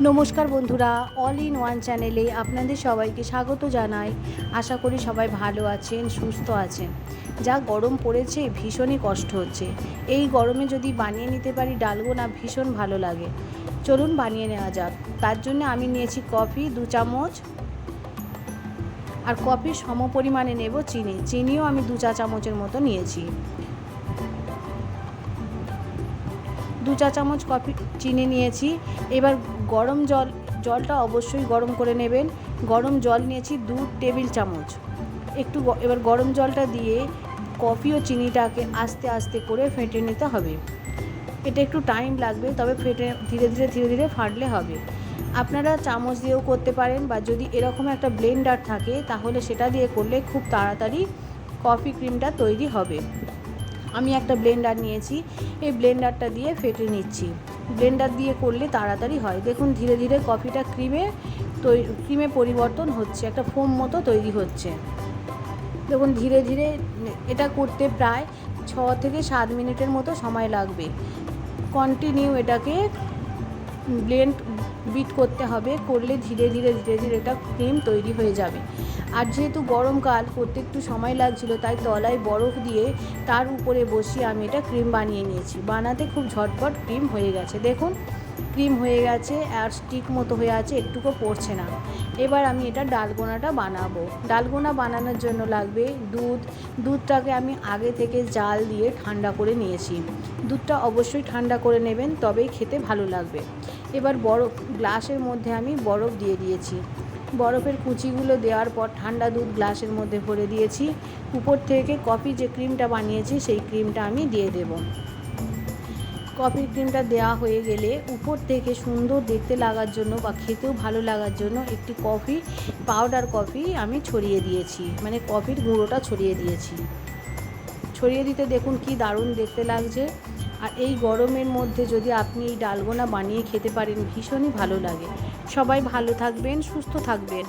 নমস্কার বন্ধুরা all in one চ্যানেলে আপনাদের সবাইকে স্বাগত জানাই। আশা করি সবাই ভালো আছেন, সুস্থ আছেন। যা গরম পড়েছে, ভীষণই কষ্ট হচ্ছে। এই গরমে যদি বানিয়ে নিতে পারি ডালগোনা ভীষণ ভালো লাগে। চলুন বানিয়ে নেওয়া যাক। তার জন্য আমি নিয়েছি কফি, দু চামচ। আর কফির সম পরিমাণে নেব চিনি। চিনিও আমি দু চা চামচের মতো নিয়েছি। দু চা চামচ কফি, চিনি নিয়েছি। এবার গরম জল, জলটা অবশ্যই গরম করে নেবেন। গরম জল নিয়েছি দু টেবিল চামচ। একটু এবার গরম জলটা দিয়ে কফি ও চিনিটাকে আস্তে আস্তে করে ফেটে নিতে হবে। এটা একটু টাইম লাগবে, তবে ফেটে, ধীরে ধীরে ধীরে ধীরে ফাটলে হবে। আপনারা চামচ দিয়েও করতে পারেন বা যদি এরকম একটা ব্লেন্ডার থাকে, তাহলে সেটা দিয়ে করলে খুব তাড়াতাড়ি কফি ক্রিমটা তৈরি হবে। আমি একটা ব্লেন্ডার নিয়েছি, এই ব্লেন্ডারটা দিয়ে ফেটে নিচ্ছি। ব্লেন্ডার দিয়ে করলে তাড়াতাড়ি হয়। দেখুন, ধীরে ধীরে কফিটা ক্রিমে ক্রিমে পরিবর্তন হচ্ছে, একটা ফোম মতো তৈরি হচ্ছে। দেখুন, ধীরে ধীরে এটা করতে প্রায় ছ থেকে সাত মিনিটের মতো সময় লাগবে। কন্টিনিউ এটাকে ব্লেন্ড, বিট করতে হবে, করলে ধীরে ধীরে ধীরে ধীরে এটা ক্রিম তৈরি হয়ে যাবে। আর যেহেতু গরমকাল করতে একটু সময় লাগছিল, তাই তলায় বরফ দিয়ে তার উপরে বসিয়ে আমি এটা ক্রিম বানিয়ে নিয়েছি। বানাতে খুব ঝটপট ক্রিম হয়ে গেছে। দেখুন, ক্রিম হয়ে গেছে আর স্টিক মতো হয়ে আছে, একটুকু পড়ছে না। এবার আমি এটা ডালগোনাটা বানাবো। ডালগোনা বানানোর জন্য লাগবে দুধ। দুধটাকে আমি আগে থেকে জাল দিয়ে ঠান্ডা করে নিয়েছি। দুধটা অবশ্যই ঠান্ডা করে নেবেন, তবেই খেতে ভালো লাগবে। এবার বরফ, গ্লাসের মধ্যে আমি বরফ দিয়ে দিয়েছি। বরফের কুচিগুলো দেওয়ার পর ঠান্ডা দুধ গ্লাসের মধ্যে ভরে দিয়েছি। উপর থেকে কফি যে ক্রিমটা বানিয়েছি, সেই ক্রিমটা আমি দিয়ে দেবো। কফির ক্রিমটা দেওয়া হয়ে গেলে উপর থেকে সুন্দর দেখতে লাগার জন্য বা খেতেও ভালো লাগার জন্য একটি কফি, পাউডার কফি আমি ছড়িয়ে দিয়েছি। মানে কফির গুঁড়োটা ছড়িয়ে দিয়েছি। ছড়িয়ে দিতে দেখুন কি দারুণ দেখতে লাগছে। আর এই গরমের মধ্যে যদি আপনি এই ডালগোনা বানিয়ে খেতে পারেন, ভীষণই ভালো লাগে। সবাই ভালো থাকবেন, সুস্থ থাকবেন।